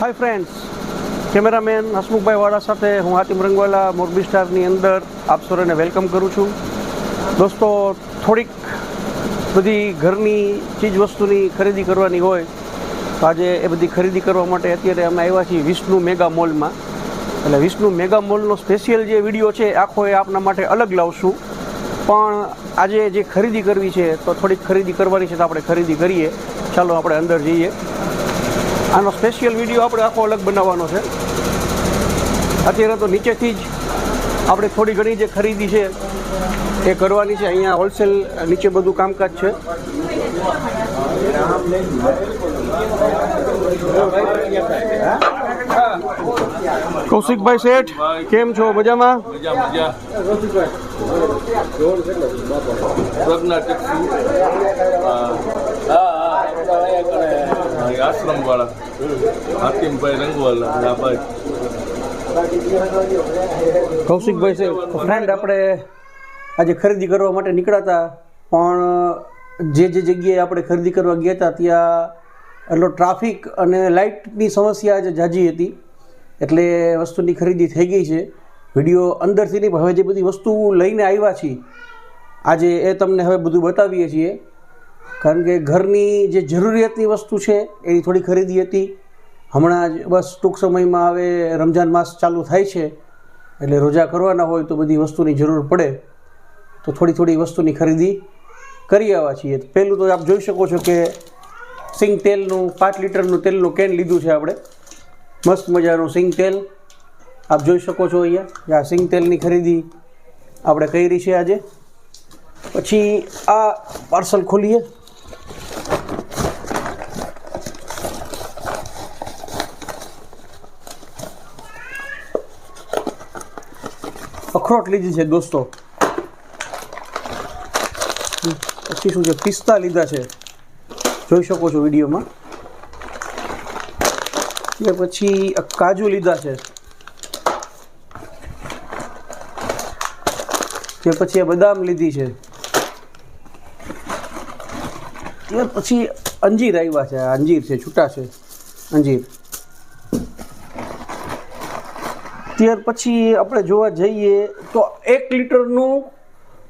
Hi friends cameraman Hasmukhbhai વાળા સાથે હું હાતિમ રંગવાલા, મોરબી સ્ટારની અંદર આપ સૌને વેલકમ કરું છું. દોસ્તો, થોડીક બધી ઘરની ચીજ વસ્તુની ખરીદી કરવાની હોય, તો આજે એ બધી ખરીદી કરવા માટે અત્યારે અમે આવ્યા છીએ વિષ્ણુ મેગા મોલમાં. એટલે વિષ્ણુ મેગા મોલનો સ્પેશિયલ જે વીડિયો છે આખો એ આપના માટે અલગ લાવશું. પણ આજે જે ખરીદી કરવી છે, તો થોડીક ખરીદી કરવાની છે, તો આપણે ખરીદી કરીએ. ચાલો, આપણે અંદર જઈએ. આનો સ્પેશિયલ વીડિયો આપણે આખો અલગ બનાવવાનો છે. અત્યારે તો નીચેથી જ આપણે થોડી ઘણી જે ખરીદી છે એ કરવાની છે. અહીંયા હોલસેલ નીચે બધું કામકાજ છે. કૌશિકભાઈ શેઠ, કેમ છો? મજામાં? મજા મજા પ્રજ્ઞા ટેક્સી આશ્રમ વાળા. હાતિમભાઈ રંગવાલા આ ભાઈ કૌશિકભાઈ છે ફ્રેન્ડ આપણે આજે ખરીદી કરવા માટે નીકળ્યા હતા પણ જે જે જગ્યાએ આપણે ખરીદી કરવા ગયા હતા, ત્યાં એટલો ટ્રાફિક અને લાઇટની સમસ્યા આજે જાજી હતી. એટલે વસ્તુની ખરીદી થઈ ગઈ છે. વીડિયો અંદરથી નહીં હવે જે બધી વસ્તુ લઈને આવ્યા છીએ, આજે એ તમને હવે બધું બતાવીએ છીએ. કારણ કે ઘરની જે જરૂરિયાતની વસ્તુ છે, એની થોડી ખરીદી હતી. હમણાં જ બસ ટૂંક સમયમાં હવે રમજાન માસ ચાલુ થાય છે, એટલે રોજા કરવાના હોય તો બધી વસ્તુની જરૂર પડે. તો થોડી થોડી વસ્તુની ખરીદી કરી આવ્યા છીએ. પહેલું તો આપ જોઈ શકો છો કે સિંગ તેલનું, પાંચ લીટરનું તેલનું કેન લીધું છે આપણે. મસ્ત મજાનું સિંગ તેલ. આપ જોઈ શકો છો અહીંયા, આ સિંગ તેલની ખરીદી આપણે કરી છે આજે. પછી આ પાર્સલ ખોલીએ. અખરોટ લીધી છે દોસ્તો. પછી શું છે? પિસ્તા લીધા છે. જોઈ શકો છો વિડીયોમાં. એ પછી કાજુ લીધા છે. તે પછી આ બદામ લીધી છે. ત્યાર પછી અંજીર આવ્યા છે અંજીર છે, છૂટા છે, અંજીર. ત્યાર પછી આપણે જોવા જઈએ તો એક લીટરનું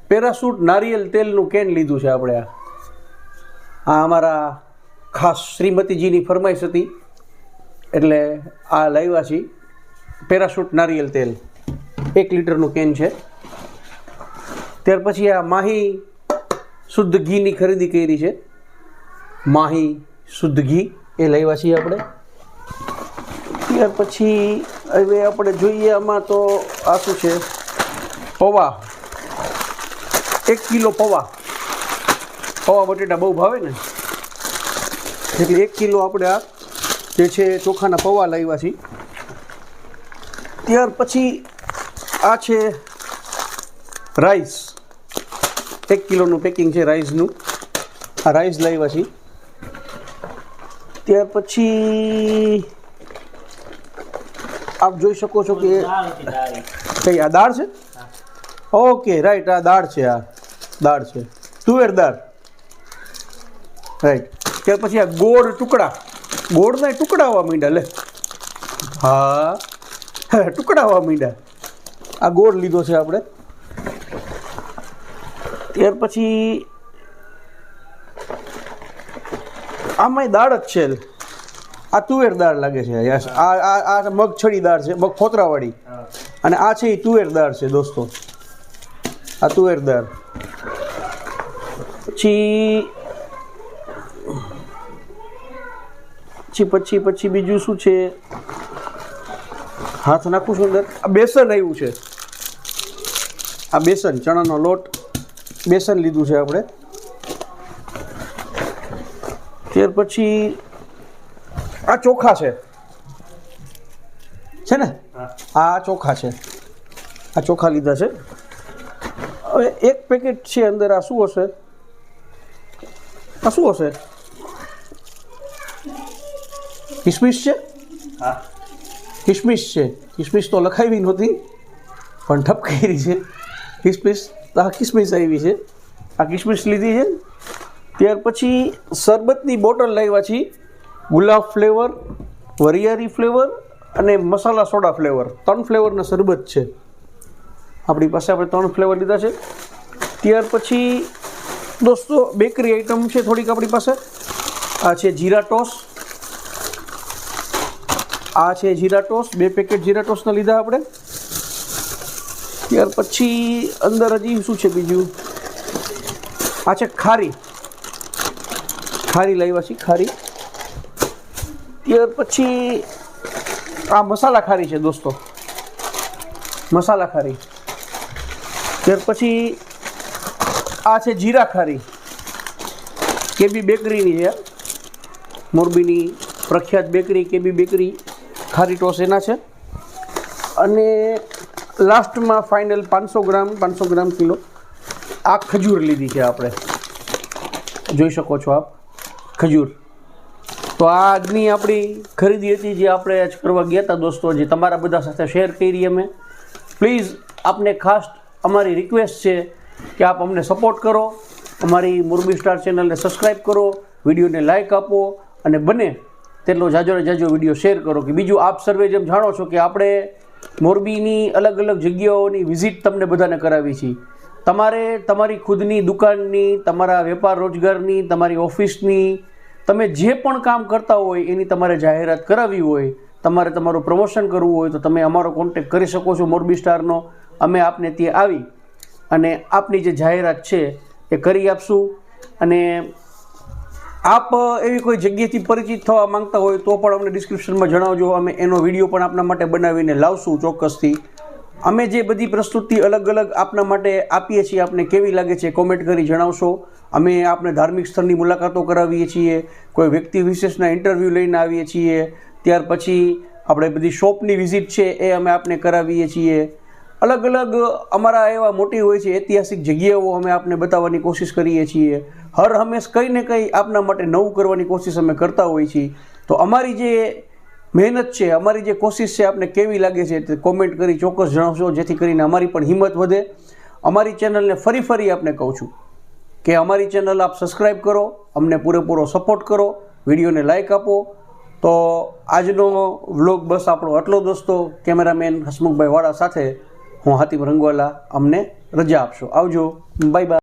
પેરાસૂટ નારિયેલ તેલનું કેન લીધું છે આપણે આ. આ અમારા ખાસ શ્રીમતીજીની ફરમાઈશ હતી. એટલે આ લાવ્યા છીએ. પેરાસૂટ નારિયેલ તેલ. એક લીટરનું કેન છે. ત્યાર પછી આ માહી શુદ્ધ ઘીની ખરીદી કરી છે. માહી શુદ્ધ ઘી એ લાવ્યા છીએ આપણે. ત્યાર પછી હવે આપણે જોઈએ આમાં તો આ શું છે? પૌવા. એક કિલો પૌવા. પૌવા બટેટા બહુ ભાવે ને? એટલે એક કિલો આપણે આ જે છે ચોખાના પૌવા લાવ્યા છીએ. ત્યાર પછી આ છે રાઈસ. એક કિલોનું પેકિંગ છે રાઈસનું. આ રાઈસ લાવ્યા છીએ. ત્યાર પછી આપ જોઈ શકો છો કે કઈ આ દાળ છે? ઓકે રાઈટ આ દાળ છે, આ દાળ છે. તુવેર દાળ. રાઈટ ત્યાર પછી આ ગોળ ટુકડા. ગોળના ટુકડા હોવા માંડ્યા, લે. હા. ટુકડા હોવા માંડ્યા. આ ગોળ લીધો છે આપણે. ત્યાર પછી આમાંય દાળ જ છે. આ તુવેર દાળ લાગે છે. યસ. આ આ આ મગછડી દાળ છે. મગ ફોતરાવાળી અને આ છે એ તુવેર દાળ છે દોસ્તો. આ તુવેર દાળ. પછી પછી પછી પછી બીજું શું છે? હાથ નાખું છું અંદર. આ બેસન આવ્યું છે. આ બેસન ચણાનો લોટ. બેસન લીધું છે આપણે. ત્યાર પછી આ ચોખા છે. છે ને? આ ચોખા છે. આ ચોખા લીધા છે. હવે એક પેકેટ છે અંદર આ શું હશે? આ શું હશે? કિસમિસ છે? કિસમિસ છે. કિસમિસ તો લખાવી નહોતી પણ ઠપકારી છે. કિસમિસ આ કિસમિસ આવી છે. આ કિસમિસ લીધી છે. ત્યાર પછી શરબતની બોટલ લાવ્યા છીએ. ગુલાબ ફ્લેવર વરિયારી ફ્લેવર અને મસાલા સોડા ફ્લેવર. ત્રણ ફ્લેવરના શરબત છે. આપણી પાસે આપણે ત્રણ ફ્લેવર લીધા છે. ત્યાર પછી દોસ્તો, બેકરી આઈટમ છે થોડીક આપણી પાસે. આ છે જીરા ટોસ. આ છે જીરા ટોસ. બે પેકેટ જીરા ટોસના લીધા આપણે. ત્યાર પછી અંદર હજી શું છે બીજું? આ છે ખારી. ખારી લાવ્યા છીએ, ખારી. ત્યાર પછી આ મસાલા ખારી છે દોસ્તો. મસાલા ખારી. ત્યાર પછી આ છે જીરા ખારી. કેબી બેકરીની છે. મોરબીની પ્રખ્યાત બેકરી, કેબી બેકરી, ખારી ટોસ એના છે. અને લાસ્ટમાં ફાઇનલ પાંચસો ગ્રામ પાંચસો ગ્રામ કિલો આ ખજૂર લીધી છે આપણે. જોઈ શકો છો આપ. ખજૂર. તો આ આજની આપણી ખરીદી હતી જે આપણે આજ કરવા ગયા હતા દોસ્તો, જે તમારા બધા સાથે શેર કરી અમે. પ્લીઝ આપને ખાસ અમારી રિક્વેસ્ટ છે કે આપ અમને સપોર્ટ કરો. અમારી મોરબી સ્ટાર ચેનલને સબસ્ક્રાઈબ કરો, વિડીયોને લાઇક આપો અને બને તેટલો જાજો ને જાજો વીડિયો શેર કરો. કે બીજું આપ સર્વે જેમ જાણો છો કે આપણે મોરબીની અલગ અલગ જગ્યાઓની વિઝિટ તમને બધાને કરાવી છીએ તમારે તમારી ખુદની દુકાનની, તમારા વેપાર રોજગારની, તમારી ઓફિસની તમે જે પણ કામ કરતા હોય એની તમારે જાહેરાત કરાવવી હોય, તમારે તમારું પ્રમોશન કરવું હોય તો તમે અમારો કોન્ટેક કરી શકો છો મોરબી સ્ટારનો. અમે આપને ત્યાં આવી અને આપની જે જાહેરાત છે એ કરી આપશું. અને આપ એવી કોઈ જગ્યાએથી પરિચિત થવા માંગતા હોય તો પણ અમને ડિસ્ક્રિપ્શનમાં જણાવજો. અમે એનો વીડિયો પણ આપના માટે બનાવીને લાવશું ચોક્કસથી. અમે જે બધી પ્રસ્તુતિ અલગ અલગ આપના માટે આપીએ છીએ, આપને કેવી લાગે છે કોમેન્ટ કરી જણાવશો. અમે આપને ધાર્મિક સ્થળની મુલાકાતો કરાવીએ છીએ, કોઈ વ્યક્તિ વિશેષના ઇન્ટરવ્યૂ લઈને આવીએ છીએ, ત્યાર પછી આપણે બધી શોપની વિઝિટ છે એ અમે આપને કરાવીએ છીએ. અલગ અલગ અમારા એવા મોટી હોય છે ઐતિહાસિક જગ્યાઓ અમે આપને બતાવવાની કોશિશ કરીએ છીએ. હર હંમેશ કંઈ ને કંઈ આપના માટે નવું કરવાની કોશિશ અમે કરતા હોઈએ છીએ. તો અમારી જે મહેનત છે, અમારી જે કોશિશ છે, આપને કેવી લાગે છે તે કોમેન્ટ કરી ચોક્કસ જણાવશો, જેથી કરીને અમારી પણ હિંમત વધે. અમારી ચેનલને ફરી ફરી આપને કહું છું કે અમારી ચેનલ આપ સબસ્ક્રાઈબ કરો, અમને પૂરેપૂરો સપોર્ટ કરો, વિડીયોને લાઇક આપો. તો આજનો વ્લોગ બસ આપણો આટલો દોસ્તો કેમેરામેન હસમુખભાઈ વાળા સાથે હું હાતિમ રંગવાલા, અમને રજા આપશો. આવજો. Bye bye